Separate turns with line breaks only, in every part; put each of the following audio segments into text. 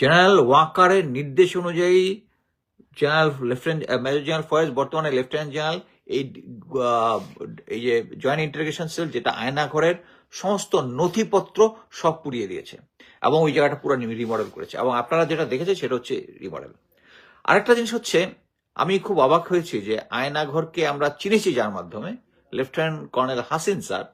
General ওয়াকারের নির্দেশ অনুযায়ী general lieutenant major general Faiz, বর্তমানে লেফটেন্যান্ট জেনারেল, এই এই যে জয়েন্ট ইন্টারগেশন সেল যেটা আয়নাঘরের সমস্ত নথিপত্র সব পুড়িয়ে দিয়েছে এবং ওই জায়গাটা পুরো রিমডেল করেছে এবং আপনারা যেটা দেখেছেন সেটা হচ্ছে রিমডেল। আরেকটা জিনিস হচ্ছে, আমি খুব অবাক হয়েছি যে আয়নাঘরকে আমরা চিনেছি যার মাধ্যমে lieutenant colonel Hasin sir.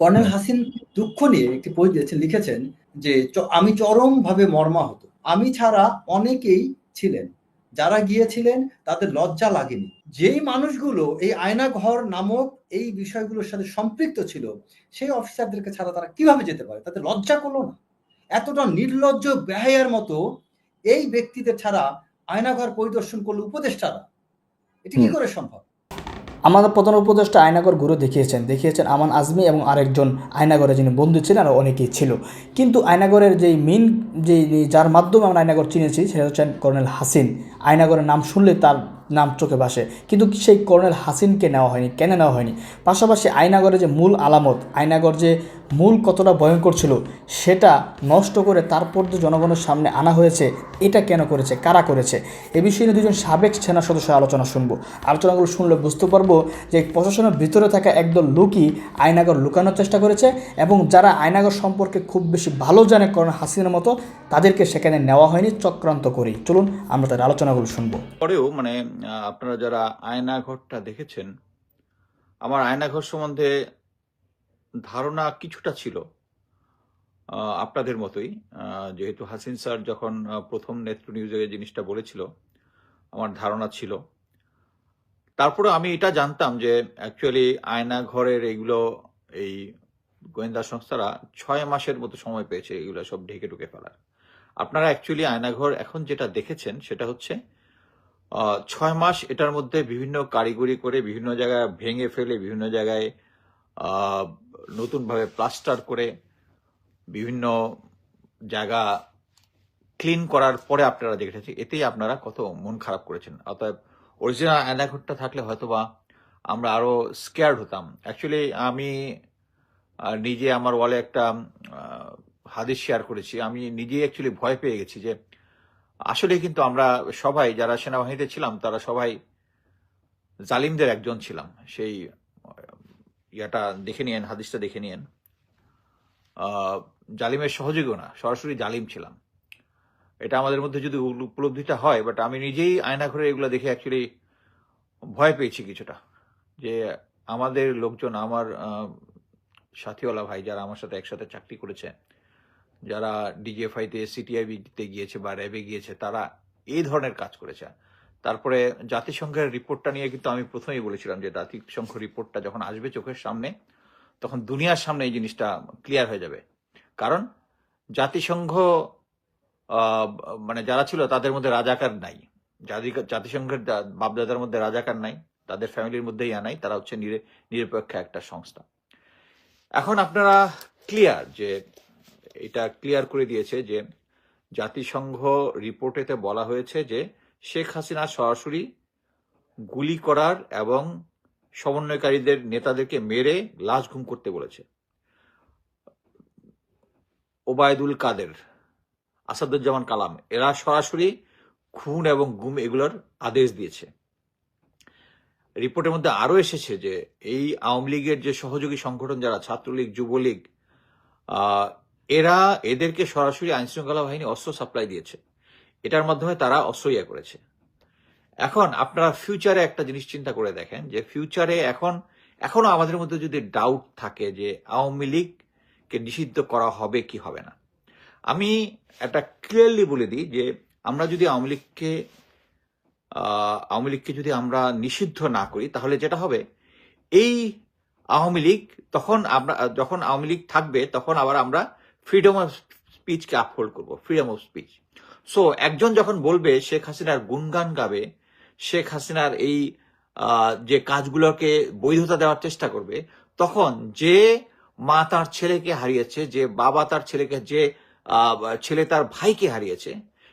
Colonel Hasin দুঃখ নিয়ে একটি বই দিয়েছেন, লিখেছেন যে আমি চরমভাবে মর্মাহত। আমি ছাড়া অনেকেই ছিলেন। যারা গিয়েছিলেন তাদের লজ্জা লাগেনি। যেই মানুষগুলো এই আয়নাঘর নামক এই বিষয়গুলোর সাথে সম্পৃক্ত ছিল সেই অফিসারদেরকে ছাড়া তারা কীভাবে যেতে পারে? তাদের লজ্জা করল না। এতটা নির্লজ্জ ব্যয়ের মতো এই ব্যক্তিদের ছাড়া আয়নাঘর পরিদর্শন করল উপদেষ্টারা। এটি কি করে সম্ভব?
আমাদের প্রধান উপদেষ্টা আয়নাগর ঘুরে দেখিয়েছেন দেখিয়েছেন আমান আজমি এবং আরেকজন আয়নাগরে যিনি বন্ধু ছিলেন আর অনেকেই ছিল। কিন্তু আয়নাগরের যেই মেন যে যার মাধ্যমে আমরা আয়নাগর চিনেছি সেটা হচ্ছেন কর্নেল হাসিন। আয়নাগরের নাম শুনলে তার নাম চোখে ভাসে। কিন্তু সেই কর্নেল হাসিনকে নেওয়া হয়নি। কেন নেওয়া হয়নি? পাশাপাশি আয়নাগরের যে মূল আলামত আয়নাগর যে মূল কতটা ভয়ঙ্কর ছিল, সেটা নষ্ট করে তারপর যে জনগণের সামনে আনা হয়েছে, এটা কেন করেছে? কারা করেছে? এ বিষয়ে নিয়ে দুজন সাবেক সেনা সদস্য আলোচনা শুনব। আলোচনাগুলো শুনলে বুঝতে পারব যে প্রশাসনের ভিতরে থাকা একদল লোকই আয়নাগর লুকানোর চেষ্টা করেছে এবং যারা আয়নাগর সম্পর্কে খুব বেশি ভালো জানে করেন হাসিনের মতো, তাদেরকে সেখানে নেওয়া হয়নি, চক্রান্ত করেই। চলুন, আমরা তার আলোচনাগুলো শুনব।
পরেও মানে আপনারা যারা আয়নাঘরটা দেখেছেন, আমার আয়নাঘর সম্বন্ধে ধারণা কিছুটা ছিল আপনাদের মতোই। যেহেতু হাসিন স্যার যখন প্রথম নেত্র নিউজে জিনিসটা বলেছিল, আমার ধারণা ছিল। তারপরে আমি এটা জানতাম যে অ্যাকচুয়ালি আয়নাঘরের এইগুলো এই গোয়েন্দা সংস্থারা ছয় মাসের মতো সময় পেয়েছে এগুলো সব ঢেকে ঢুকে ফেলার। আপনারা অ্যাকচুয়ালি আয়নাঘর এখন যেটা দেখেছেন সেটা হচ্ছে ছয় মাস এটার মধ্যে বিভিন্ন কারিগরি করে বিভিন্ন জায়গায় ভেঙে ফেলে, বিভিন্ন জায়গায় নতুনভাবে প্লাস্টার করে বিভিন্ন জায়গা ক্লিন করার পরে আপনারা দেখেছি এতেই আপনারা কত মন খারাপ করেছেন। অতএব অরিজিনাল অ্যানাঘরটা থাকলে হয়তোবা আমরা আরও স্কেয়ার্ড হতাম। অ্যাকচুয়ালি আমি নিজে আমার ওয়ালে একটা হাদিস শেয়ার করেছি। আমি নিজেই অ্যাকচুয়ালি ভয় পেয়ে গেছি যে আসলে কিন্তু আমরা সবাই যারা সেনাবাহিনীতে ছিলাম, তারা সবাই জালিমদের একজন ছিলাম। সেই ইয়াটা দেখে নিয়েন, হাদিসটা দেখে নিয়েন। জালিমের সহযোগীও না, সরাসরি জালিম ছিলাম। এটা আমাদের মধ্যে যদি উপলব্ধিটা হয় বাট আমি নিজেই আয়না ঘরে এগুলো দেখে অ্যাকচুয়ালি ভয় পেয়েছি কিছুটা। যে আমাদের লোকজন, আমার সাথীওয়ালা ভাই যারা আমার সাথে একসাথে চাকরি করেছে যারা ডিজিএফআইতে সিটিআইবিতে গিয়েছে বা র্যাবে গিয়েছে, তারা এই ধরনের কাজ করেছে। তারপরে জাতিসংঘের রিপোর্টটা নিয়ে কিন্তু আমি প্রথমেই বলেছিলাম যে জাতিসংঘ রিপোর্টটা যখন আসবে চোখের সামনে, তখন দুনিয়ার সামনে এই জিনিসটা ক্লিয়ার হয়ে যাবে। কারণ জাতিসংঘ মানে যারা ছিল তাদের মধ্যে রাজাকার নাই। জাতিসংঘের বাপদাদার মধ্যে রাজাকার নাই। তাদের ফ্যামিলির মধ্যেই আনাই তারা হচ্ছে নিরে- নিরপেক্ষ একটা সংস্থা। এখন আপনারা ক্লিয়ার যে এটা ক্লিয়ার করে দিয়েছে যে জাতিসংঘ রিপোর্টেতে বলা হয়েছে যে শেখ হাসিনা সরাসরি গুলি করার এবং সমন্বয়কারীদের নেতাদেরকে মেরে লাশ ঘুম করতে বলেছে। ওবায়দুল কাদের, আসাদুজ্জামান কালাম, এরা সরাসরি খুন এবং গুম এগুলোর আদেশ দিয়েছে। রিপোর্টের মধ্যে আরও এসেছে যে এই আওয়ামী লীগের যে সহযোগী সংগঠন যারা, ছাত্রলীগ, যুবলীগ এরা এদেরকে সরাসরি আইন শৃঙ্খলা বাহিনী অস্ত্র সাপ্লাই দিয়েছে। এটার মাধ্যমে তারা অস্ত্র ইয়ে করেছে। এখন আপনারা ফিউচারে একটা জিনিস চিন্তা করে দেখেন যে ফিউচারে এখন, এখনও আমাদের মধ্যে যদি ডাউট থাকে যে আওয়ামী লীগকে নিষিদ্ধ করা হবে কি হবে না, আমি একটা ক্লিয়ারলি বলে দিই যে আমরা যদি আওয়ামী লীগকে আওয়ামী লীগকে যদি আমরা নিষিদ্ধ না করি, তাহলে যেটা হবে? এই আওয়ামী লীগ তখন আমরা, যখন আওয়ামী লীগ থাকবে, তখন আবার আমরা ফ্রিডম অফ স্পিচকে আপহোল্ড করব ফ্রিডম অফ স্পিচ সো একজন যখন বলবে, শেখ হাসিনার গুণগান গাবে, শেখ হাসিনার এই যে কাজগুলোকে বৈধতা দেওয়ার চেষ্টা করবে, তখন যে মা তার ছেলেকে হারিয়েছে, যে বাবা তার ছেলেকে, যে ছেলে তার ভাইকে হারিয়েছে,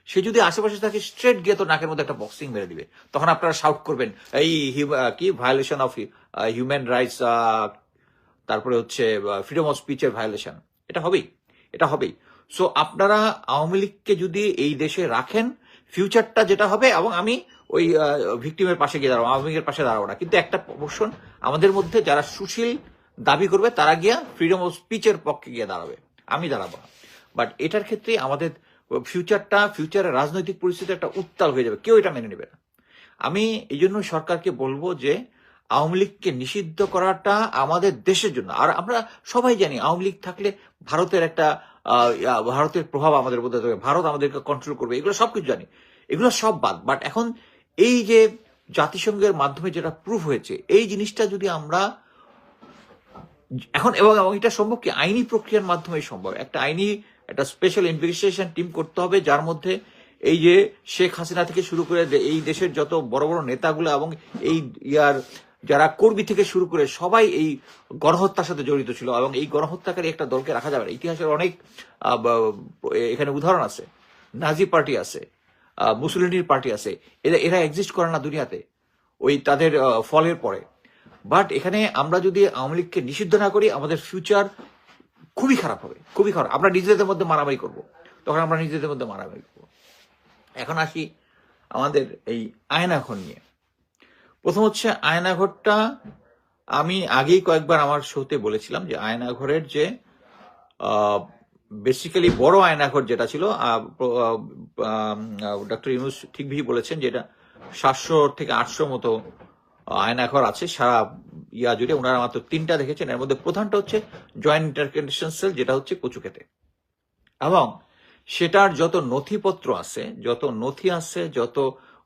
সে যদি আশেপাশে থাকে স্ট্রেট গিয়ে তো নাকের মধ্যে একটা বক্সিং মেরে দিবে। তখন আপনারা শাউট করবেন, এই কি? ভায়োলেশন অফ হিউম্যান রাইটস তারপরে হচ্ছে ফ্রিডম অফ স্পিচের ভায়োলেশন এটা হবেই। এটা হবেই। সো আপনারা আওয়ামী লীগকে যদি এই দেশে রাখেন ফিউচারটা যেটা হবে, এবং আমি ওই ভিকটিমের পাশে গিয়ে দাঁড়াবো, আওয়ামী লীগের পাশে দাঁড়াবো না। কিন্তু একটা পোর্শন আমাদের মধ্যে যারা সুশীল দাবি করবে, তারা গিয়া ফ্রিডম অফ স্পিচের পক্ষে গিয়ে দাঁড়াবে। আমি দাঁড়াবো না। বাট এটার ক্ষেত্রে আমাদের ফিউচারটা ফিউচারের রাজনৈতিক পরিস্থিতি একটা উত্তাল হয়ে যাবে। কেউ এটা মেনে নেবে না। আমি এই জন্য সরকারকে বলব যে আওয়ামী লীগকে নিষিদ্ধ করাটা আমাদের দেশের জন্য। আর আমরা সবাই জানি আওয়ামী লীগ থাকলে ভারতের একটা ভারতের প্রভাব আমাদের মধ্যে থাকবে ভারত আমাদেরকে কন্ট্রোল করবে, এগুলো সবকিছু জানি। এগুলো সব বাদ। বাট এখন এই যে জাতিসংঘের মাধ্যমে যেটা প্রুফ হয়েছে, এই জিনিসটা যদি আমরা, এখন এবং এবং এটা সম্ভব কি? আইনি প্রক্রিয়ার মাধ্যমে সম্ভব। একটা আইনি, একটা স্পেশাল ইনভেস্টিগেশন টিম করতে হবে, যার মধ্যে এই যে শেখ হাসিনা থেকে শুরু করে এই দেশের যত বড় বড় নেতাগুলো এবং এই ইয়ার যারা কর্মী থেকে শুরু করে সবাই এই গণহত্যার সাথে জড়িত ছিল এবং এই গণহত্যাকারী একটা দলকে রাখা যাবে না। ইতিহাসের অনেক এখানে উদাহরণ আছে। নাজি পার্টি আছে মুসলিনীর পার্টি আছে। এরা এরা এক্সিস্ট করে না দুনিয়াতে। ওই তাদের ফলের পরে। বাট এখানে আমরা যদি আওয়ামী লীগকে নিষিদ্ধ না করি, আমাদের ফিউচার খুবই খারাপ হবে। খুবই খারাপ। আমরা নিজেদের মধ্যে মারামারি করব। তখন আমরা নিজেদের মধ্যে মারামারি করব। এখন আসি আমাদের এই আয়নাঘর নিয়ে। প্রথম হচ্ছে আয়নাঘরটা আমি আগেই কয়েকবার আমার শোতে বলেছিলাম যে আয়নাঘরের যে বেসিক্যালি বড় আয়নাঘর যেটা ছিল ডক্টর ইউনুস ঠিকই বলেছেন যেটা সাতশো থেকে আটশো মতো আয়নাঘর আছে সারা ইয়া জুড়ে। ওনারা মাত্র তিনটা দেখেছেন। এর মধ্যে প্রধানটা হচ্ছে জয়েন্ট ইন্টারকন্ডিশন সেল যেটা হচ্ছে কচুকেতে এবং সেটার যত নথিপত্র আছে, যত নথি আছে, যত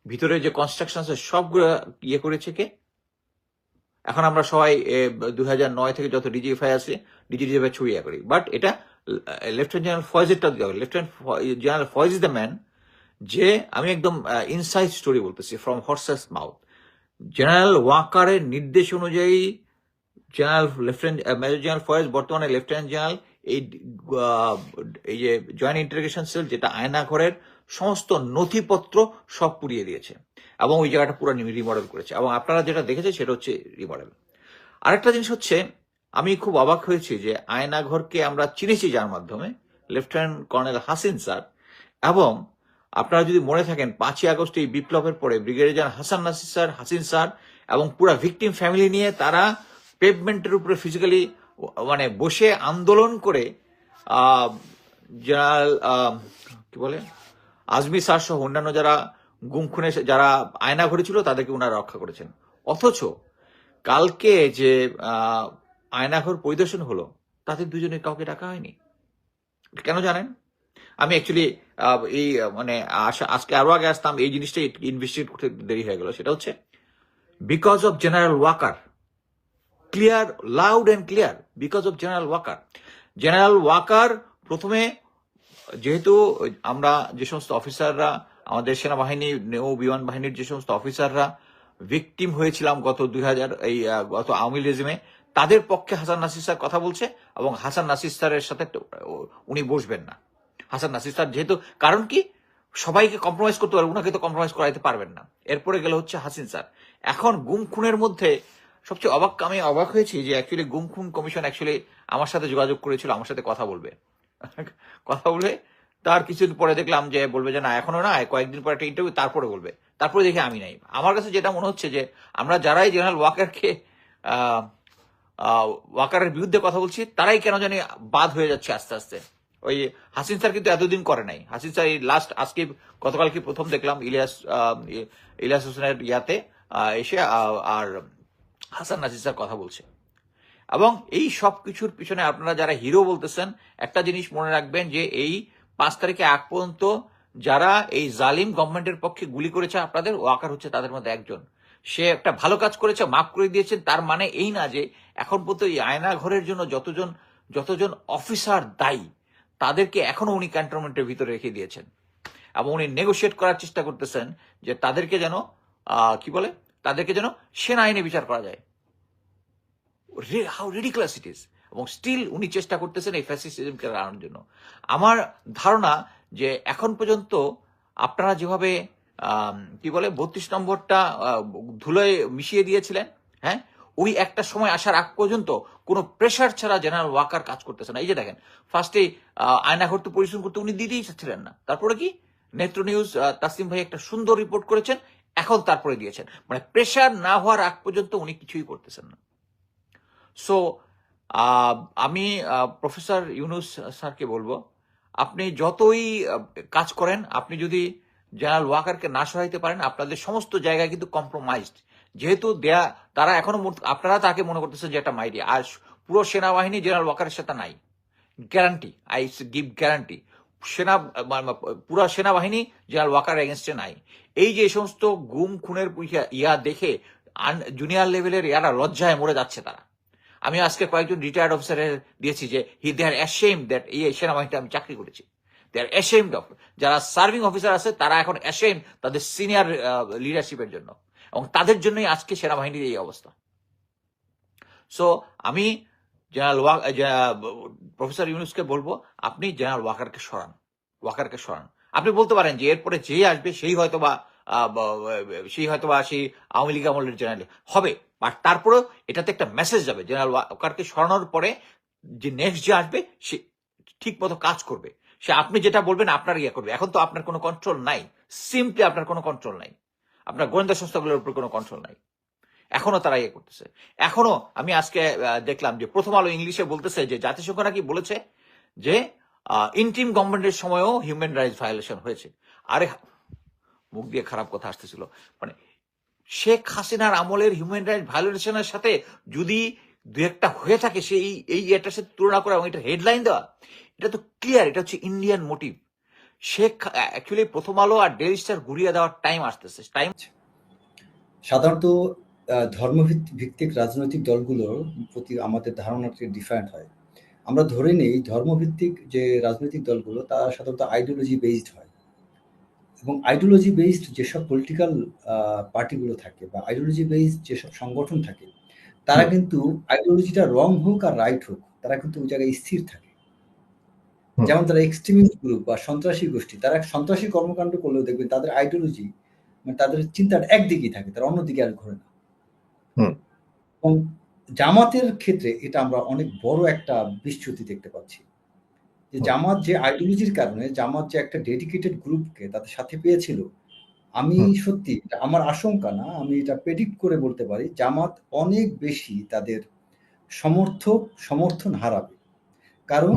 ভিতরে যে কনস্ট্রাকশন আছে, সবগুলো ইয়ে করেছে কে? এখন আমরা সবাই দুই থেকে যত ডিজিএফআই আছে ডিজিএফআই ছবি ইয়ে করি। বাট এটা লেফটেন্যান্ট জেনারেল ফয়েজেরটা দিতে হবে lieutenant general Faiz is the man যে, আমি একদম ইনসাইড স্টোরি বলতেছি ফ্রম হর্সেস মাউথ জেনারেল ওয়াকারের নির্দেশ অনুযায়ী general lieutenant major general Faiz বর্তমানে লেফটেন্যান্ট জেনারেল এই এই যে জয়েন্ট ইন্টারগেশন সেল যেটা আয়নাঘরের সমস্ত নথিপত্র সব পুড়িয়ে দিয়েছে এবং ওই জায়গাটা পুরো রিমডেল করেছে। এবং আপনারা যেটা দেখেছেন সেটা হচ্ছে রিমডেল আরেকটা জিনিস হচ্ছে, আমি খুব অবাক হয়েছি যে আয়নাঘরকে আমরা চিনেছি যার মাধ্যমে লেফটেন্যান্ট কর্নেল হাসিন স্যার। এবং আপনারা যদি মনে থাকেন, পাঁচই আগস্ট এই বিপ্লবের পরে brigadier Hasan Nasir sir, Hasin sir এবং পুরো ভিকটিম ফ্যামিলি নিয়ে তারা পেভমেন্টের উপরে ফিজিক্যালি মানে বসে আন্দোলন করে জেনারেল কি বলে, আজমি স্যার সহ অন্যান্য যারা গুম খুনে যারা আয়না ঘরেছিল তাদেরকে ওনারা রক্ষা করেছেন। অথচ কালকে যে আয়নাঘর পরিদর্শন হলো তাদের দুজনে কাউকে ডাকা হয়নি। কেন জানেন? আমি অ্যাকচুয়ালি এই মানে আজকে আরও আগে আসতাম, এই জিনিসটা ইনভেস্টিগেট করতে দেরি হয়ে গেল। সেটা হচ্ছে because of general Waqar clear loud and clear because of general Waqar general Waqar প্রথমে যেহেতু আমরা যে সমস্ত অফিসাররা, আমাদের সেনাবাহিনী নৌ বিমান বাহিনীর যে সমস্ত অফিসাররা ভিকটিম হয়েছিলাম গত দুই হাজার এই গত আওয়ামী রেজিমে তাদের পক্ষে হাসান নাসির স্যার কথা বলছে এবং হাসান নাসির স্যারের সাথে উনি বসবেন না। হাসান নাসির স্যার যেহেতু, কারণ কি? সবাইকে কম্প্রোমাইজ করতে পারবে ওনাকে তো কম্প্রোমাইজ করাইতে পারবেন না। এরপরে গেল হচ্ছে হাসিন স্যার। এখন গুম খুনের মধ্যে সবচেয়ে অবাক, আমি অবাক হয়েছি যে অ্যাকচুয়ালি গুম খুন কমিশন অ্যাকচুয়ালি আমার সাথে যোগাযোগ করেছিল, আমার সাথে কথা বলবে। কথা বলে তার কিছুদিন পরে দেখলাম যে বলবে যে, না, এখনও না, কয়েকদিন পরে একটা ইন্টারভিউ তারপরে বলবে। তারপরে দেখে আমি নাই। আমার কাছে যেটা মনে হচ্ছে যে, আমরা যারাই জেনারেল ওয়াকারকে ওয়াকারের বিরুদ্ধে কথা বলছি, তারাই কেন জানি বাদ হয়ে যাচ্ছে আস্তে আস্তে। ওই হাসিন স্যার কিন্তু এতদিন করে নাই। হাসিন স্যার এই লাস্ট আজকে গতকালকে প্রথম দেখলাম, ইলিয়াস ইলিয়াস হোসেনের ইয়াতে এসে আর হাসান নাজির স্যার কথা বলছে। এবং এই সব কিছুর পিছনে আপনারা যারা হিরো বলতেছেন, একটা জিনিস মনে রাখবেন যে এই পাঁচ তারিখে আগ পর্যন্ত যারা এই জালিম গভর্নমেন্টের পক্ষে গুলি করেছে আপনাদের ওয়াকার হচ্ছে তাদের মধ্যে একজন। সে একটা ভালো কাজ করেছে, মাফ করে দিয়েছেন, তার মানে এই না যে এখন পর্যন্ত এই আয়না ঘরের জন্য যতজন যতজন অফিসার দায়ী, তাদেরকে এখনও উনি ক্যান্টনমেন্টের ভিতরে রেখে দিয়েছেন। এবং উনি নেগোশিয়েট করার চেষ্টা করতেছেন যে তাদেরকে যেন কি বলে? তাদেরকে যেন সেনা আইনে বিচার করা যায়। হাউ রিডিকুলাস ইট ইজ এবং স্টিল উনি চেষ্টা করতেছেন এই ফ্যাসিস্টিজমকে আনার জন্য। আমার ধারণা যে এখন পর্যন্ত আপনারা যেভাবে কি বলে, বত্রিশ নম্বরটা ধুলোয় মিশিয়ে দিয়েছিলেন হ্যাঁ? ওই একটা সময় আসার আগ পর্যন্ত কোনো প্রেশার ছাড়া জেনারেল ওয়াকার কাজ করতেছে না। এই যে দেখেন ফার্স্টে আয়না ঘরতে পরিশ্রম করতে উনি দিতেই চাচ্ছিলেন না। তারপরে কি? নেত্র নিউজ তাসিম ভাই একটা সুন্দর রিপোর্ট করেছেন এখন তারপরে দিয়েছেন। মানে প্রেশার না হওয়ার আগ পর্যন্ত উনি কিছুই করতেছেন না। সো আমি প্রফেসর ইউনুস স্যারকে বলব, আপনি যতই কাজ করেন, আপনি যদি জেনারেল ওয়াকারকে না সহাইতে পারেন, আপনাদের সমস্ত জায়গায় কিন্তু কম্প্রোমাইজড যেহেতু দেয়া, তারা এখনও আপনারা তাকে মনে করতেছেন যে একটা মাইডি আর পুরো সেনাবাহিনী জেনারেল ওয়াকারের সাথে নাই। গ্যারান্টি আই গিভ গ্যারান্টি সেনা মা- পুরো সেনাবাহিনী জেনারেল ওয়াকার এগেনস্টে নাই। এই যে সমস্ত গুম, খুনের ইয়া- দেখে জুনিয়র লেভেলের ইয়ারা লজ্জায় মরে যাচ্ছে তারা। আমি আজকে কয়েকজন রিটায়ার্ড অফিসারের দিয়েছি যে হি দে আর অ্যাশেম দ্যাট এই সেনাবাহিনীতে আমি চাকরি করেছি। দে আর অ্যাশেমড অফ যারা সার্ভিং অফিসার আছে, তারা এখন অ্যাশেম তাদের সিনিয়র লিডারশিপের জন্য। এবং তাদের জন্যই আজকে সেনাবাহিনীর এই অবস্থা। সো আমি জেনারেল ওয়াক প্রফেসর ইউনুসকে বলব, আপনি জেনারেল ওয়াকারকে সরান ওয়াকারকে সরান। আপনি বলতে পারেন যে এরপরে যেই আসবে, সেই হয়তো ব- সেই হয়তো বা সেই আওয়ামী লীগ আমলের জেনারেল হবে। বাট তারপরেও এটাতে একটা মেসেজ যাবে, জেনারেল ওয়াকারকে সরানোর পরে যে নেক্সট যে আসবে, সে ঠিক মতো কাজ করবে। সে আপনি যেটা বলবেন, আপনার ইয়ে করবে। এখন তো আপনার কোনো কন্ট্রোল নাই। সিম্পলি আপনার কোনো কন্ট্রোল নাই। আপনার গোয়েন্দা সংস্থাগুলোর উপর কোনো কন্ট্রোল নাই। এখনও তারা ইয়ে করতেছে। এখনও আমি আজকে দেখলাম যে প্রথম আলো ইংলিশে বলতেছে যে জাতিসংঘ নাকি বলেছে? যে ইন্টিম গভর্নমেন্টের সময়ও হিউম্যান রাইটস ভায়োলেশন হয়েছে। আরে, মুখ দিয়ে খারাপ কথা আসতেছিল। মানে শেখ হাসিনার আমলের হিউম্যান রাইটস ভায়োলেশনের সাথে যদি দু একটা হয়ে থাকে সেই এই এটার সাথে তুলনা করা এবং এটা হেডলাইন দেওয়া, এটা তো ক্লিয়ার, এটা হচ্ছে ইন্ডিয়ান মোটিভ। শেখ, অ্যাকচুয়ালি প্রথম আলো আর ডেলি স্টার ঘুরিয়ে দেওয়ার টাইম আসতেছে। টাইম
সাধারণত ধর্মভিত্তিক রাজনৈতিক দলগুলোর প্রতি আমাদের ধারণাটি ডিফারেন্ট হয়। আমরা ধরে নেই ধর্মভিত্তিক যে রাজনৈতিক দলগুলো তারা সাধারণত আইডিওলজি বেসড হয়। এবং আইডিওলজি বেসড যেসব পলিটিক্যাল পার্টিগুলো থাকে বা আইডিওলজি বেসড যেসব সংগঠন থাকে তারা কিন্তু আইডিওলজিটা রং হোক আর রাইট হোক তারা কিন্তু ওই জায়গায় স্থির থাকে। যেমন তারা এক্সট্রিমিস্ট গ্রুপ বা সন্ত্রাসী গোষ্ঠী তারা সন্ত্রাসী কর্মকাণ্ড করলেও দেখবেন তাদের আইডিওলজি মানে তাদের চিন্তাটা একদিকেই থাকে তারা অন্যদিকে আর ঘোরে না। এবং জামাতের ক্ষেত্রে এটা আমরা অনেক বড় একটা বিচ্যুতি দেখতে পাচ্ছি। যে জামাত যে আইডিওলজির কারণে জামাত যে একটা ডেডিকেটেড গ্রুপকে তাদের সাথে পেয়েছিল আমি সত্যি আমার আশঙ্কা না আমি এটা প্রেডিক্ট করে বলতে পারি জামাত অনেক বেশি তাদের সমর্থক সমর্থন হারাবে। কারণ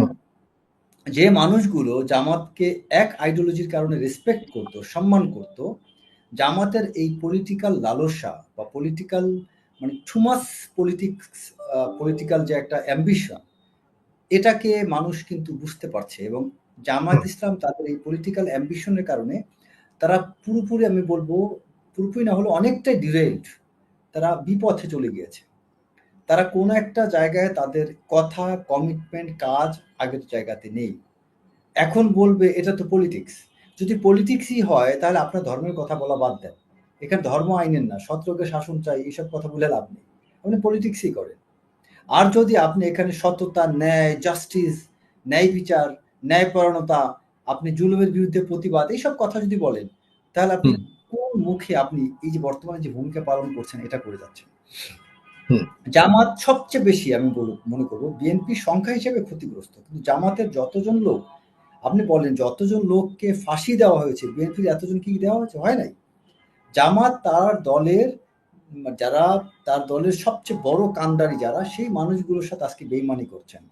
যে মানুষগুলো জামাতকে এক আইডিওলজির কারণে রেসপেক্ট করত সম্মান করত জামাতের এই পলিটিক্যাল লালসা বা পলিটিক্যাল মানে টুমাস পলিটিক্স পলিটিক্যাল যে একটা অ্যাম্বিশন এটাকে মানুষ কিন্তু বুঝতে পারছে এবং জামায়াত ইসলাম তাদের এই পলিটিক্যাল অ্যাম্বিশনের কারণে তারা পুরোপুরি আমি বলব পুরোপুরি না হলে অনেকটাই ডিরেল্ড তারা বিপথে চলে গিয়েছে। তারা কোনো একটা জায়গায় তাদের কথা কমিটমেন্ট কাজ আগের জায়গাতে নেই। এখন বলবে এটা তো পলিটিক্স যদি পলিটিক্সই হয় তাহলে আপনার ধর্মের কথা বলা বাদ দেন। এখানে ধর্ম আইনের না সত্রকে শাসন চাই এইসব কথা বলে লাভ নেই। আপনি পলিটিক্সই করেন। আর যদি আপনি এখানে সততা ন্যায় জাস্টিস ন্যায় বিচার ন্যায়পরায়ণতা আপনি জুলুমের বিরুদ্ধে প্রতিবাদ এইসব কথা যদি বলেন তাহলে আপনি কোন মুখে আপনি এই যে বর্তমানে যে ভূমিকা পালন করছেন এটা করে যাচ্ছেন? জামাত সবচেয়ে বেশি আমি বলব- মনে করব বিএনপি সংখ্যা হিসেবে ক্ষতিগ্রস্ত। কিন্তু জামাতের যতজন লোক আপনি বলেন যতজন লোককে ফাঁসি দেওয়া হয়েছে বিএনপির এতজন কি দেওয়া হয়েছে? হয় নাই? জামাত তার দলের, যারা তার দলের সবচেয়ে বড় কান্ডারি যারা, সেই মানুষগুলোর সাথে আজকে বেইমানি করছেন।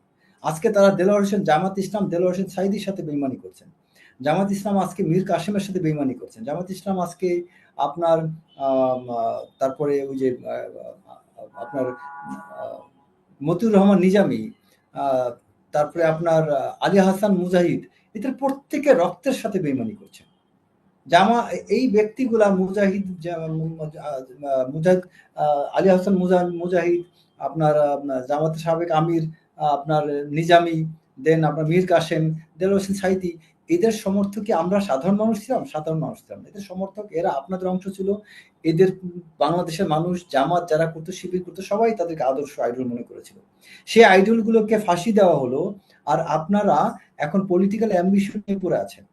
আজকে তারা দেলোয়ার হোসেন, জামাত ইসলাম, দেলোয়ার হোসেন সাইদির সাথে বেইমানি করছেন। জামাত ইসলাম আজকে মীর কাসেমের সাথে বেইমানি করছেন। জামাত ইসলাম আজকে আপনার তারপরে ওই যে আপনার মতিউর রহমান নিজামী তারপরে আপনার আলী হাসান মুজাহিদ, এদের প্রত্যেকে রক্তের সাথে বেইমানি করছেন। জামা এই ব্যক্তিগুলা মুজাহিদ মুজাহিদ আলী হাসান মুজা- মুজাহিদ আপনার আহ, জামাতের সাবেক আমির আপনার নিজামি দেন আপনার মীর কাসেম দেল হোসেন সাইদি এদের সমর্থকে আমরা সাধারণ মানুষ ছিলাম? সাধারণ মানুষ ছিলাম। এদের সমর্থক এরা আপনাদের অংশ ছিল। এদের বাংলাদেশের মানুষ জামাত যারা করতো শিবির করতো সবাই তাদেরকে আদর্শ আইডল মনে করেছিল। সেই আইডলগুলোকে ফাঁসি দেওয়া হলো। আর আপনারা এখন পলিটিক্যাল অ্যাম্বিশন পড়ে আছেন।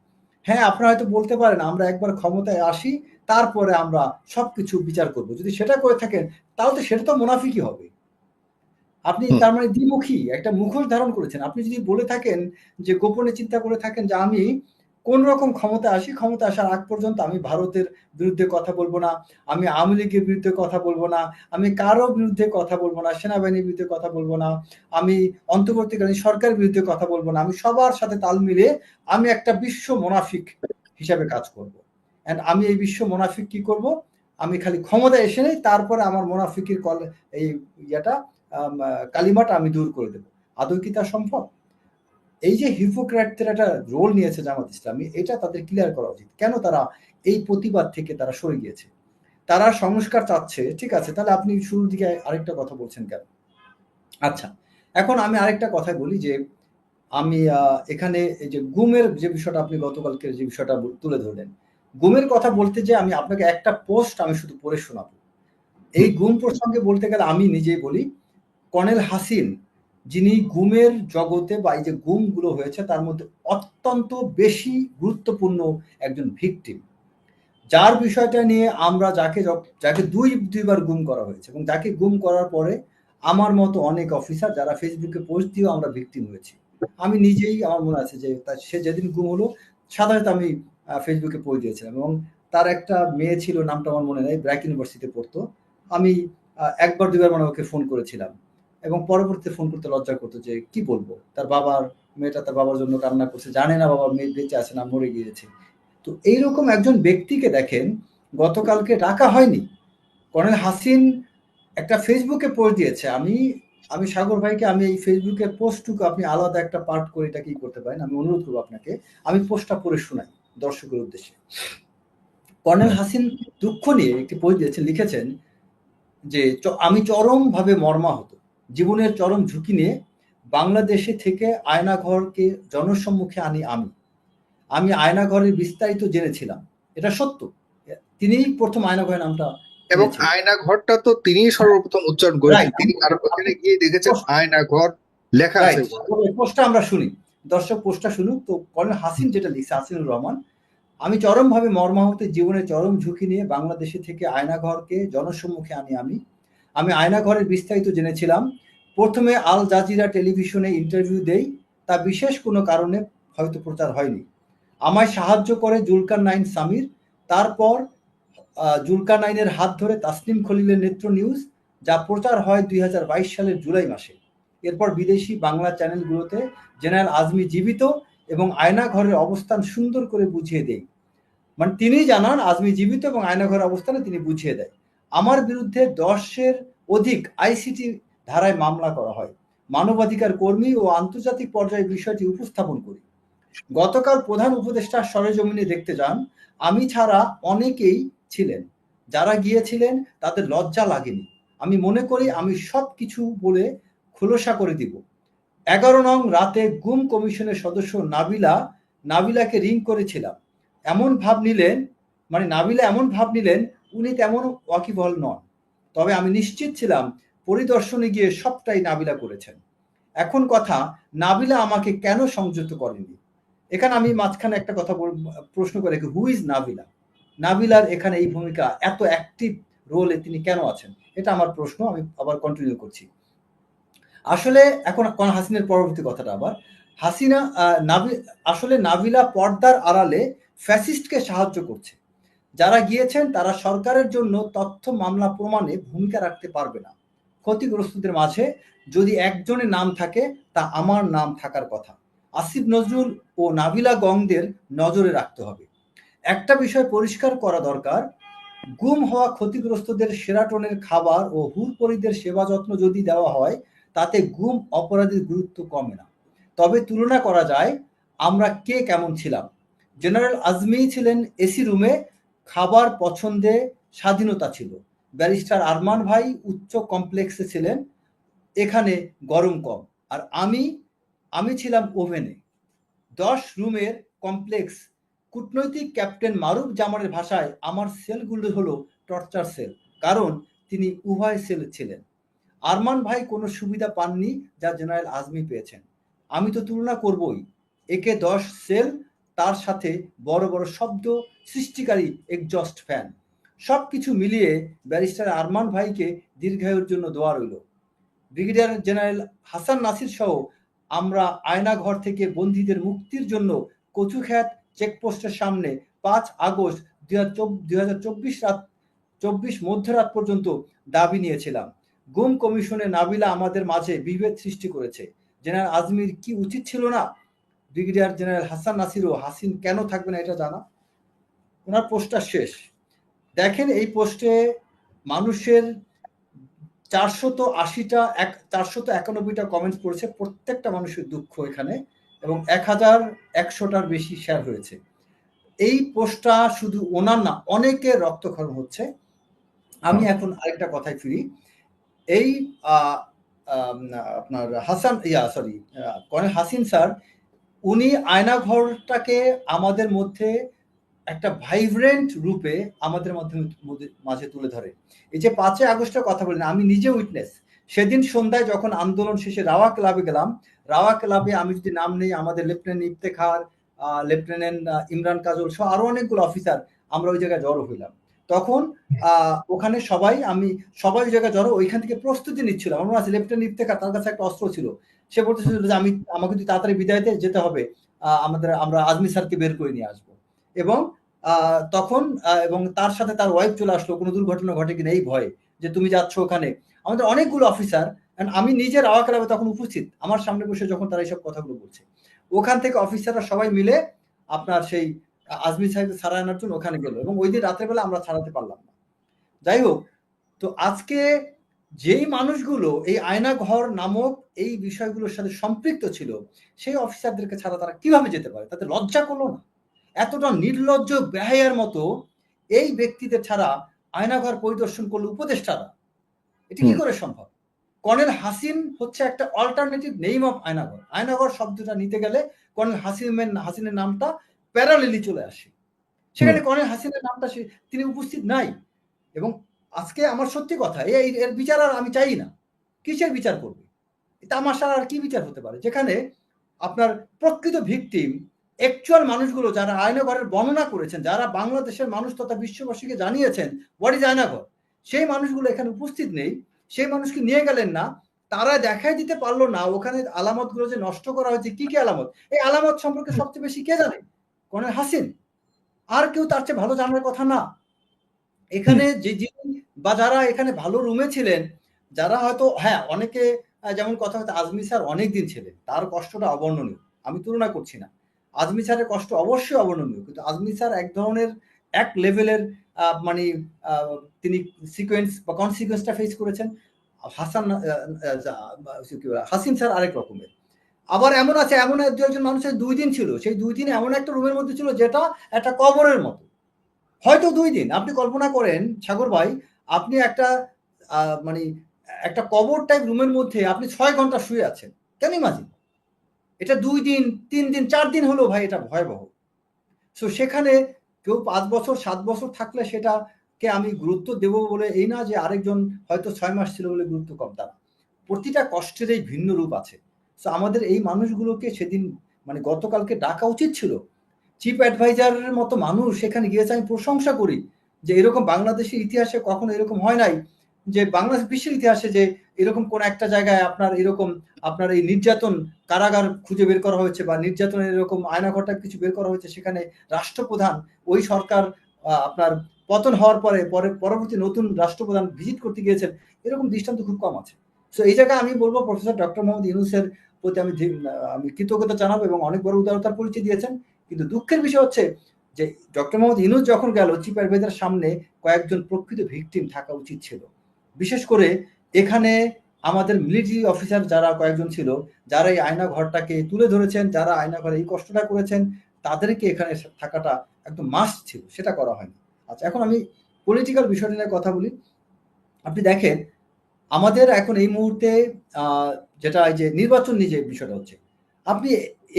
হ্যাঁ আপনারা হয়তো বলতে পারেন আমরা একবার ক্ষমতায় আসি তারপরে আমরা সবকিছু বিচার করব। যদি সেটা করে থাকেন তাহলে তো সেটা তো মুনাফিকই হবে। আপনি তার মানে দ্বিমুখী একটা মুখোশ ধারণ করেছেন। আপনি যদি বলে থাকেন যে গোপনে চিন্তা করে থাকেন যে আমি কোন রকম ক্ষমতা আসি ক্ষমতা আসার আগ পর্যন্ত আমি ভারতের বিরুদ্ধে কথা বলব না, আমি আওয়ামী লীগের বিরুদ্ধে কথা বলব না, আমি কারও বিরুদ্ধে কথা বলব না, সেনাবাহিনীর বিরুদ্ধে কথা বলব না, আমি অন্তর্বর্তীকালীন সরকারের বিরুদ্ধে কথা বলব না, আমি সবার সাথে তাল মিলিয়ে আমি একটা বিশ্ব মোনাফিক হিসাবে কাজ করব। অ্যান্ড আমি এই বিশ্ব মোনাফিক কি করব? আমি খালি ক্ষমতা এসে নেই, তারপরে আমার মোনাফিকের কল, এই ইয়েটা কালিমাটা আমি দূর করে দেবো। আদৌ কি তা সম্ভব? এই যে হিপোক্র্যাটদের একটা রোল নিয়েছে জামাত ইসলামী, এটা তাদের ক্লিয়ার করা উচিত। কেন তারা এই প্রতিবাদ থেকে তারা সরে গিয়েছে? তারা সংস্কার চাচ্ছে, ঠিক আছে, তাহলে আপনি শুরুর দিকে আরেকটা কথা বলছেন কেন? আচ্ছা এখন আমি আরেকটা কথা বলি যে, আমি এখানে এই যে গুমের যে বিষয়টা আপনি গতকালকে যে বিষয়টা তুলে ধরলেন, গুমের কথা বলতে যে আমি আপনাকে একটা পোস্ট আমি শুধু পড়ে শোনাবো। এই গুম প্রসঙ্গে বলতে গেলে আমি নিজেই বলি, কর্নেল হাসিন যিনি গুমের জগতে বা এই যে গুমগুলো হয়েছে, তার মধ্যে অত্যন্ত বেশি গুরুত্বপূর্ণ একজন ভিকটিম। যার বিষয়টা নিয়ে আমরা যাকে যাকে দুই, দুইবার গুম করা হয়েছে এবং যাকে গুম করার পরে আমার মতো অনেক অফিসার যারা ফেসবুকে পোস্ট দিয়েও আমরা ভিকটিম হয়েছি। আমি নিজেই, আমার মনে আছে যে তা- সে যেদিন গুম হলো সাধারণত আমি ফেসবুকে পোস্ট দিয়েছিলাম এবং তার একটা মেয়ে ছিল, নামটা আমার মনে নেই, ব্র্যাক ইউনিভার্সিটিতে পড়তো। আমি একবার দুবার মানে ওকে ফোন করেছিলাম। এবং পরবর্তীতে ফোন করতে লজ্জা করতো যে, কি বলব? তার বাবার মেয়েটা তার বাবার জন্য কান্না করছে, জানে না বাবা মেয়ে বেঁচে আছে না মরে গিয়েছে। তো এইরকম একজন ব্যক্তিকে দেখেন, গতকালকে ডাকা হয়নি। কর্নেল হাসিন একটা ফেসবুকে পোস্ট দিয়েছে, আমি আমি সাগর ভাইকে, আমি এই ফেসবুকের পোস্টটুকু আপনি আলাদা একটা পার্ট করে এটা কি করতে পারেন? আমি অনুরোধ করব আপনাকে, আমি পোস্টটা পড়ে শোনাই দর্শকের উদ্দেশ্যে। কর্নেল হাসিন দুঃখ নিয়ে একটি পোস্ট দিয়েছেন, লিখেছেন যে আমি চরমভাবে মর্মাহত। জীবনের চরম ঝুঁকি নিয়ে বাংলাদেশে থেকে আয়নাঘরকে জনসম্মুখে আনি আমি। আমি আয়নাঘরের বিস্তারিত জেনেছিলাম। এটা সত্য। তিনিই প্রথম আয়নাঘরের নামটা
এবং
দিয়েছিলেন।
আয়না ঘরটা তো তিনিই সর্বপ্রথম উচ্চারণ করেছেন। তিনি আর ওখানে গিয়ে দেখেছেন আয়না ঘর লেখা আছে।
পোস্টটা আমরা শুনি। দর্শক পোস্টটা শুনুক। তো কর্নেল হাসিন যেটা লিখছে হাসিনুর রহমান আমি চরমভাবে মর্মাহত জীবনের চরম ঝুঁকি নিয়ে বাংলাদেশে থেকে আয়নাঘরকে জনসম্মুখে আনি আমি। আমি আয়নাঘরের বিস্তারিত জেনেছিলাম। প্রথমে আল জাজিরা টেলিভিশনে ইন্টারভিউ দেই, তা বিশেষ কোনো কারণে হয়তো প্রচার হয়নি। আমায় সাহায্য করে জুলকার নাইন সামির, তারপর জুলকার নাইনের হাত ধরে তাসলিম খলিলের নেত্র নিউজ, যা প্রচার হয় দুই হাজার বাইশ সালের জুলাই মাসে। এরপর বিদেশি বাংলা চ্যানেলগুলোতে জেনারেল আজমি জীবিত এবং আয়নাঘরের অবস্থান সুন্দর করে বুঝিয়ে দেয় মানে তিনি জানান, আজমি জীবিত এবং আয়নাঘরের অবস্থানে তিনি বুঝিয়ে দেয়। আমার বিরুদ্ধে দশের অধিক আইসিটি ধারায় মামলা করা হয়। মানবাধিকার কর্মী ও আন্তর্জাতিক পর্যায়ে বিষয়টি উপস্থাপন করি। গতকাল প্রধান উপদেষ্টা সরেজমিনে দেখতে যান, আমি ছাড়া অনেকেই ছিলেন। যারা গিয়েছিলেন, তাদের লজ্জা লাগেনি। আমি মনে করি আমি সব কিছু বলে খোলসা করে দিব। এগারো নং রাতে গুম কমিশনের সদস্য নাবিলা, নাবিলাকে রিং করেছিলাম। এমন ভাব নিলেন মানে নাবিলা এমন ভাব নিলেন, উনি তেমন ওয়াকিবহল নন। তবে আমি নিশ্চিত ছিলাম পরিদর্শনে গিয়ে সবটাই নাবিলা করেছেন। এখন কথা, নাবিলা আমাকে কেন সংযুক্ত করেনি? এখানে আমি মাঝখানে একটা কথা প্রশ্ন করে রাখি হু ইজ নাবিলা? নাবিলার এখানে এই ভূমিকা এত অ্যাক্টিভ রোলে তিনি কেন আছেন? এটা আমার প্রশ্ন, আমি আবার কন্টিনিউ করছি। আসলে এখন হাসিনের পরবর্তী কথাটা আবার। হাসিনা নাবি, আসলে নাবিলা পর্দার আড়ালে ফ্যাসিস্টকে সাহায্য করছে। যারা গিয়েছেন তারা সরকারের জন্য তথ্য, মামলা, প্রমাণে ভূমিকা রাখতে পারবে না। ক্ষতিগ্রস্তদের মাঝে যদি একজনের নাম থাকে, তা আমার নাম থাকার কথা। আসিফ নজরুল ও নাবিলা গংদের নজরে রাখতে হবে। একটা বিষয় পরিষ্কার করা দরকার, গুম হওয়া ক্ষতিগ্রস্তদের সেরাটনের খাবার ও হুরপরিদের সেবা যত্ন যদি দেওয়া হয়, তাতে গুম অপরাধের গুরুত্ব কমে না। তবে তুলনা করা যায়, আমরা কে কেমন ছিলাম? জেনারেল আজমি ছিলেন এসি রুমে, খাবার পছন্দে স্বাধীনতা ছিল। ব্যারিস্টার আরমান ভাই উচ্চ কমপ্লেক্সে ছিলেন, এখানে গরম কম। আর আমি আমি ছিলাম ওভেনে। দশ রুমের কমপ্লেক্স, কূটনৈতিক ক্যাপ্টেন মারুফ জামানের ভাষায় আমার সেলগুলো হলো টর্চার সেল, কারণ তিনি উভয় সেল ছিলেন। আরমান ভাই কোনো সুবিধা পাননি যা জেনারেল আজমি পেয়েছেন। আমি তো তুলনা করবই, একে দশ সেল, তার সাথে বড় বড় শব্দ সৃষ্টিকারী এক্সজস্ট ফ্যান সবকিছু মিলিয়ে ব্যারিস্টার আরমান ভাইকে দীর্ঘায়ুর জন্য দোয়া রইল। ব্রিগেডিয়ার জেনারেল হাসান নাসির সহ আমরা আয়নাঘর থেকে বন্দীদের মুক্তির জন্য কচুখ্যাত চেকপোস্টের সামনে পাঁচ আগস্ট দুই হাজার চব্বিশ রাত, চব্বিশ মধ্যরাত পর্যন্ত দাবি নিয়েছিলাম। গুম কমিশনে নাবিলা আমাদের মাঝে বিভেদ সৃষ্টি করেছে। জেনারেল আজমির কি উচিত ছিল না? ব্রিগেডিয়ার জেনারেল হাসান নাসির ও হাসিন কেন থাকবে না এটা জানা? ওনার পোস্টটা শেষ। দেখেন এই পোস্টে মানুষের চারশত আশিটা এক চারশত একানব্বইটা কমেন্টস পড়েছে প্রত্যেকটা মানুষের দুঃখ এখানে এবং এক হাজার একশোটার বেশি শেয়ার হয়েছে। এই পোস্টটা শুধু ওনার না অনেকের রক্তক্ষরণ হচ্ছে। আমি এখন আরেকটা কথায় ফিরি। এই আপনার Hasan yeah sorry colonel Hasin sir উনি আয়নাঘরটাকে আমাদের মধ্যে একটা ভাইব্রেন্ট রূপে আমাদের মধ্যে মধ্যে- মাঝে তুলে ধরে। এই যে পাঁচই আগস্টের কথা বলেন আমি নিজে উইটনেস সেদিন সন্ধ্যায় যখন আন্দোলন শেষে রাওয়া ক্লাবে গেলাম, রাওয়া ক্লাবে আমি যদি নাম নেই, আমাদের লেফটেন্যান্ট ইফতেখার লেফটেন্যান্ট ইমরান কাজল সহ আরও অনেকগুলো অফিসার আমরা ওই জায়গায় জড়ো হইলাম। তখন ওখানে সবাই, আমি সবাই ওই জায়গায় জড়ো, ওইখান থেকে প্রস্তুতি নিচ্ছিলাম। আমার আছে লেফটেন্যান্ট ইফতেখার, তার কাছে একটা অস্ত্র ছিল। সে বলতেছিল যে আমি, আমাকে যদি তাড়াতাড়ি বিদায়তে যেতে হবে। আমাদের, আমরা আজমি স্যারকে বের করে নিয়ে আসব। এবং তখন এবং তার সাথে তার ওয়াইফ চলে আসলো, কোনো দুর্ঘটনা ঘটে কিনা এই ভয়ে যে তুমি যাচ্ছ ওখানে। আমাদের অনেকগুলো অফিসার আমি নিজে রাওয়া ক্লাবে তখন উপস্থিত, আমার সামনে বসে যখন তারা এইসব কথাগুলো বলছে। ওখান থেকে অফিসাররা সবাই মিলে আপনার সেই আজমি সাহেবকে ছাড়া আনার জন্য ওখানে গেল এবং ওই দিন রাতের বেলা আমরা ছাড়াতে পারলাম না। যাই হোক, তো আজকে যেই মানুষগুলো এই আয়না ঘর নামক এই বিষয়গুলোর সাথে সম্পৃক্ত ছিল, সেই অফিসারদেরকে ছাড়া তারা কীভাবে যেতে পারে? তাদের লজ্জা করল না? এতটা নির্লজ্জ ব্যয়ের মতো এই ব্যক্তিদের ছাড়া আয়নাঘর পরিদর্শন করল উপদেষ্টারা। এটা কি করে সম্ভব? কর্নেল হাসিন হচ্ছে একটা alternative name of Aynaghor. Aynaghor শব্দটা নিতে গেলে কর্নেল হাসিমের হাসিনের নামটা প্যারালেলি চলে আসে। সেখানে কর্নেল হাসিনের নামটা তিনি উপস্থিত নাই। এবং আজকে আমার সত্যি কথা এই এর বিচার আর আমি চাই না। কিসের বিচার করবে? তামাশার আর কি বিচার হতে পারে? যেখানে আপনার প্রকৃত ভিকটিম অ্যাকচুয়াল মানুষগুলো যারা আয়নাঘরের বর্ণনা করেছেন যারা বাংলাদেশের মানুষ তথা বিশ্ববাসীকে জানিয়েছেন হোয়াট ইজ আয়নাঘর সেই মানুষগুলো এখানে উপস্থিত নেই সেই মানুষকে নিয়ে গেলেন না তারা দেখাই দিতে পারল না ওখানে আলামতগুলো যে নষ্ট করা হয়েছে কি কি আলামত? এই আলামত সম্পর্কে সবচেয়ে বেশি কে জানে? কোন হাসিন। আর কেউ তার চেয়ে ভালো জানার কথা না। এখানে যে যিনি বা যারা এখানে ভালো রুমে ছিলেন যারা হয়তো হ্যাঁ অনেকে যেমন কথা হয়তো আজমি স্যার অনেকদিন ছিলেন তার কষ্টটা অবর্ণনীয় আমি তুলনা করছি না। আজমি স্যারের কষ্ট অবশ্যই অবর্ণনীয় কিন্তু আজমি স্যার এক ধরনের, এক লেভেলের মানে তিনি সিকোয়েন্স বা কনসিকোয়েন্সটা ফেস করেছেন। হাসান হাসিন স্যার আরেক রকমের। আবার এমন আছে, এমন একজন মানুষের দুই দিন ছিল, সেই দুই দিন এমন একটা রুমের মধ্যে ছিল যেটা একটা কবরের মতো। হয়তো দুই দিন, আপনি কল্পনা করেন, সাগর ভাই, আপনি একটা মানে একটা কবর টাইপ রুমের মধ্যে আপনি ছয় ঘণ্টা শুয়ে আছেন। কেন ইমাজিন এটা দুই দিন, তিন দিন, চার দিন হলো ভাই এটা ভয়াবহ। সো সেখানে কেউ পাঁচ বছর, সাত বছর থাকলে সেটাকে আমি গুরুত্ব দেব বলে এই না যে আরেকজন হয়তো ছয় মাস ছিল বলে গুরুত্ব কম তা প্রতিটা কষ্টের এই ভিন্ন রূপ আছে। সো আমাদের এই মানুষগুলোকে সেদিন মানে গতকালকে ডাকা উচিত ছিল। চিফ অ্যাডভাইজারের মতো মানুষ সেখানে গিয়েছে, আমি প্রশংসা করি যে এরকম বাংলাদেশের ইতিহাসে কখনো এরকম হয় নাই। যে বাংলাদেশ বিশ্বের ইতিহাসে যে এরকম কোন একটা জায়গায় আপনার এরকম আপনার এই নির্যাতন কারাগার খুঁজে বের করা হয়েছে বা নির্যাতনের এরকম আয়নাঘরটা কিছু বের করা হয়েছে, সেখানে রাষ্ট্রপ্রধান ওই সরকার আপনার পতন হওয়ার পরে পরে পরবর্তী নতুন রাষ্ট্রপ্রধান ভিজিট করতে গিয়েছেন, এরকম দৃষ্টান্ত খুব কম আছে। তো এই জায়গায় আমি বলব প্রফেসর ডক্টর মোহাম্মদ ইউনুসের প্রতি আমি আমি কৃতজ্ঞতা জানাব এবং অনেক বড় উদারতার পরিচয় দিয়েছেন। কিন্তু দুঃখের বিষয় হচ্ছে যে ডক্টর মোহাম্মদ ইউনুস যখন গেল চিফ অ্যাডভাইজার সামনে কয়েকজন প্রকৃত ভিকটিম থাকা উচিত ছিল। বিশেষ করে এখানে আমাদের মিলিটারি অফিসার যারা কয়েকজন ছিল, যারা এই আয়না ঘরটাকে তুলে ধরেছেন, যারা আয়না ঘরে এই কষ্টটা করেছেন, তাদেরকে এখানে থাকাটা একদম মাস্ট ছিল, সেটা করা হয়নি। আচ্ছা এখন আমি পলিটিক্যাল বিষয়টা নিয়ে কথা বলি। আপনি দেখেন, আমাদের এখন এই মুহূর্তে যেটা এই যে নির্বাচন যে বিষয়টা হচ্ছে, আপনি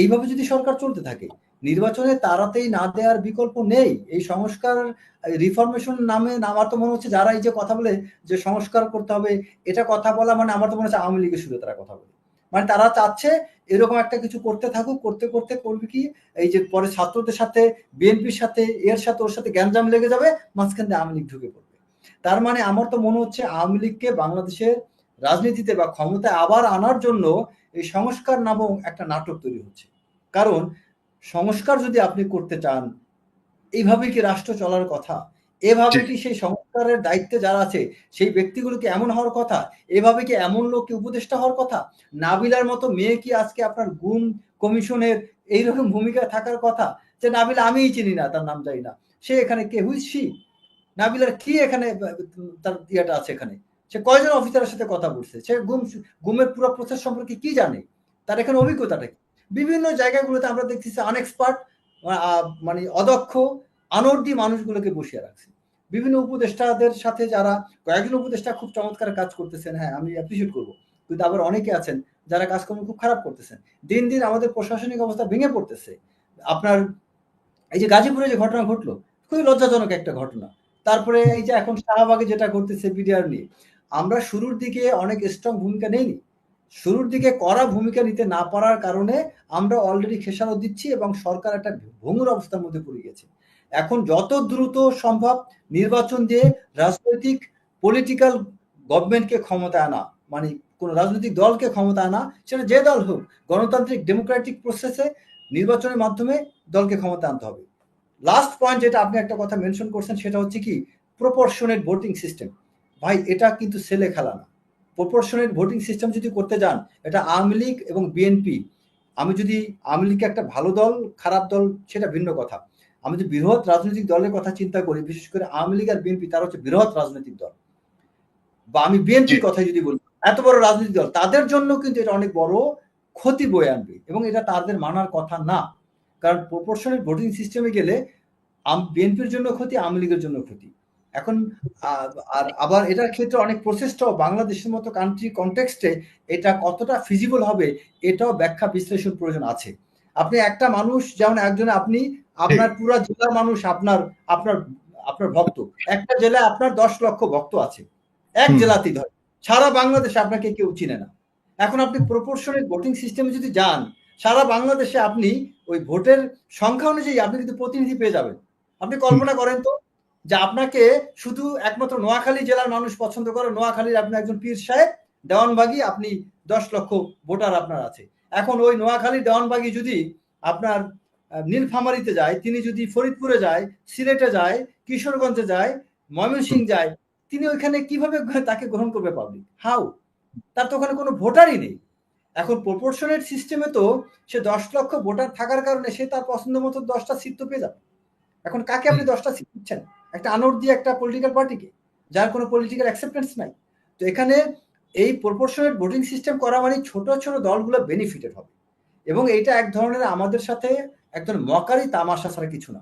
এইভাবে যদি সরকার চলতে থাকে নির্বাচনে তাড়াতেই না দেওয়ার বিকল্প নেই। এই সংস্কার রিফরমেশন নামে, আমার তো মনে হচ্ছে যারা এই যে কথা বলে যে সংস্কার করতে হবে, এটা কথা বলা মানে আমার তো মনে হচ্ছে আওয়ামী লীগের সুরে তারা কথা বলে। মানে তারা চাচ্ছে এরকম একটা কিছু করতে থাকুক, করতে করতে করবে কি? এই যে পরে ছাত্রদের সাথে, বিএনপির সাথে, এর সাথে, ওর সাথে গ্যাঞ্জাম লেগে যাবে, মাঝখান দিয়ে আওয়ামী লীগ ঢুকে পড়বে। তার মানে আমার তো মনে হচ্ছে আওয়ামী লীগকে বাংলাদেশের রাজনীতিতে বা ক্ষমতায় আবার আনার জন্য এই সংস্কার নামক একটা নাটক তৈরি হচ্ছে। কারণ সংস্কার যদি আপনি করতে চান এইভাবে কি রাষ্ট্র চলার কথা? এভাবে কি সেই সংস্কারের দায়িত্বে যারা আছে সেই ব্যক্তিগুলোকে এমন হওয়ার কথা? এভাবে কি এমন লোককে উপদেষ্টা হওয়ার কথা? নাবিলার মতো মেয়ে কি আজকে আপনার গুম কমিশনের এইরকম ভূমিকা থাকার কথা? যে নাবিলা আমিই চিনি না তার নাম জানি না। সে এখানে কে? হুইসি নাবিলার কি এখানে তার ইয়েটা আছে এখানে? সে কয়জন অফিসারের সাথে কথা বলছে? সে গুম গুমের পুরো প্রসেস সম্পর্কে কি জানে? তার এখানে অভিজ্ঞতাটা কি? বিভিন্ন জায়গাগুলোতে আমরা দেখতেছি আনএক্সপার্ট মানে অদক্ষ, আনর্দি মানুষগুলোকে বসিয়ে রাখছে। বিভিন্ন উপদেষ্টাদের সাথে যারা, কয়েকজন উপদেষ্টা খুব চমৎকার কাজ করতেছেন হ্যাঁ আমি অ্যাপ্রিসিয়েট করব। কিন্তু আবার অনেকে আছেন যারা কাজকর্ম খুব খারাপ করতেছেন। দিন দিন আমাদের প্রশাসনিক অবস্থা ভেঙে পড়তেছে। আপনার এই যে গাজীপুরে যে ঘটনা ঘটলো, খুবই লজ্জাজনক একটা ঘটনা। তারপরে এই যে এখন শাহবাগে যেটা করতেছে বিডিআর নিয়ে, আমরা শুরুর দিকে অনেক স্ট্রং ভূমিকা নেইনি। শুরুর দিকে কড়া ভূমিকা নিতে না পারার কারণে আমরা অলরেডি খেসারত দিচ্ছি এবং সরকার একটা ভঙ্গুর অবস্থার মধ্যে পড়ে গেছে। এখন যত দ্রুত সম্ভব নির্বাচন দিয়ে রাজনৈতিক পলিটিক্যাল গভর্নমেন্টকে ক্ষমতা আনা মানে কোন রাজনৈতিক দলকে ক্ষমতা আনা, সেটা যে দল হোক, গণতান্ত্রিক ডেমোক্রেটিক প্রসেসে নির্বাচনের মাধ্যমে দলকে ক্ষমতা আনতে হবে। লাস্ট পয়েন্ট যেটা আপনি একটা কথা মেনশন করছেন, সেটা হচ্ছে কি প্রপোর্শনেট ভোটিং সিস্টেম ভাই, এটা কিন্তু ছেলে খেলা না। প্রপোর্শনেট ভোটিং সিস্টেম যদি করতে যান এটা আওয়ামী লীগ এবং বিএনপি আমি যদি আওয়ামী লীগকে একটা ভালো দল খারাপ দল সেটা ভিন্ন কথা। আমি যদি বৃহৎ রাজনৈতিক দলের কথা চিন্তা করি বিশেষ করে আওয়ামী লীগ আর বিএনপি তারা হচ্ছে বৃহৎ রাজনৈতিক দল। বা আমি বিএনপির কথা যদি বলি এত বড় রাজনৈতিক দল তাদের জন্য কিন্তু এটা অনেক বড় ক্ষতি বয়ে আনবে এবং এটা তাদের মানার কথা না। কারণ প্রপোর্শনাল ভোটিং সিস্টেমে গেলে বিএনপির জন্য ক্ষতি আওয়ামী লীগের জন্য ক্ষতি। এখন আর আবার এটার ক্ষেত্রে অনেক প্রসেসটাও বাংলাদেশের মতো কান্ট্রি কনটেক্সটে এটা কতটা ফিজিবল হবে এটাও ব্যাখ্যা বিশ্লেষণ প্রয়োজন আছে। আপনি একটা মানুষ যেমন একজন আপনি আপনার পুরো জেলার মানুষ আপনার আপনার আপনার ভক্ত। একটা জেলায় আপনার দশ লক্ষ ভক্ত আছে। এক জেলাতেই ধরে সারা বাংলাদেশে আপনাকে কেউ চিনে না। এখন আপনি প্রপোর্শনের ভোটিং সিস্টেমে যদি যান সারা বাংলাদেশে আপনি ওই ভোটের সংখ্যা অনুযায়ী আপনি কিন্তু প্রতিনিধি পেয়ে যাবেন। আপনি কল্পনা করেন তো যে আপনাকে শুধু একমাত্র নোয়াখালী জেলার মানুষ পছন্দ করে। নোয়াখালীর আপনি একজন পীর সাহেব দেওয়ানবাগি আপনি দশ লক্ষ ভোটার আপনার আছে। এখন ওই নোয়াখালী দেওয়ানবাগি যদি আপনার নীলফামারিতে যায় তিনি যদি ফরিদপুরে যায় সিলেটে যায় কিশোরগঞ্জে যায় ময়মনসিং যায় তিনি ওইখানে কীভাবে তাকে গ্রহণ করবে পাবলিক হাউ তার তো ওখানে কোনো ভোটারই নেই। এখন প্রপোর্শনের সিস্টেমে তো সে দশ লক্ষ ভোটার থাকার কারণে সে তার পছন্দ মতো দশটা সিট তো পেয়ে যাবে। এখন কাকে আপনি দশটা সিট দিচ্ছেন? একটা আনোর দিয়ে একটা পলিটিক্যাল পার্টিকে যার কোনো পলিটিক্যাল অ্যাকসেপ্টেন্স নাই। তো এখানে এই প্রপোর্শনের ভোটিং সিস্টেম করা মানে ছোট ছোট দলগুলো বেনিফিটেড হবে। এবং এটা এক ধরনের আমাদের সাথে একজন মকারি তামাশা ছাড়া কিছু না।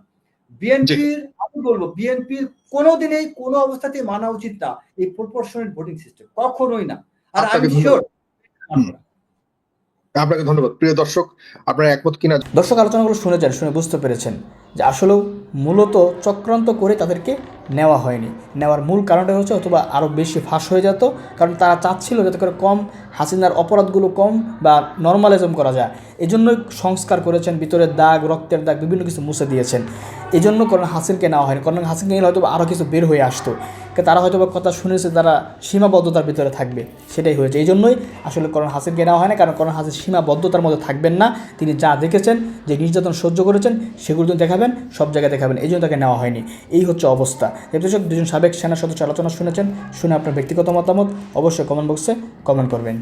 বিএনপির আমি বলব বিএনপির কোনোদিনেই কোনো অবস্থাতেই মানা উচিত না এই প্রপোর্শনেট ভোটিং সিস্টেম কখনোই না। আর আমি
আপনাকে ধন্যবাদ। প্রিয় দর্শক আপনারা একমত কিনা?
দর্শক আলোচনাগুলো শুনেছেন শুনে বুঝতে পেরেছেন। যে আসলেও মূলত চক্রান্ত করে তাদেরকে নেওয়া হয়নি। নেওয়ার মূল কারণটা হচ্ছে অথবা আরও বেশি ফাঁস হয়ে যেত, কারণ তারা চাচ্ছিল যাতে করে কম হাসিনার অপরাধগুলো কম বা নর্মালিজম করা যায়। এই জন্যই সংস্কার করেছেন, ভিতরের দাগ, রক্তের দাগ, বিভিন্ন কিছু মুছে দিয়েছেন। এই জন্য করোনা হাসিনকে নেওয়া হয়নি করোনা হাসিনকে নিলে হয়তো আরও কিছু বের হয়ে আসতো। তারা হয়তো বা কথা শুনেছে তারা সীমাবদ্ধতার ভিতরে থাকবে, সেটাই হয়েছে। এই জন্যই আসলে করোনা হাসিনকে নেওয়া হয় না কারণ করোনা হাসিন সীমাবদ্ধতার মধ্যে থাকবেন না। তিনি যা দেখেছেন, যে নির্যাতন সহ্য করেছেন, সেগুলো তিনি দেখাবেন সব জায়গায় দেখাবেন। এই জন্য তাকে নেওয়া হয়নি। এই হচ্ছে অবস্থা। দর্শক, দুজন সাবেক সেনা সদস্য আলোচনা শুনেছেন। শুনে আপনার ব্যক্তিগত মতামত অবশ্যই কমেন্ট বক্সে কমেন্ট করবেন।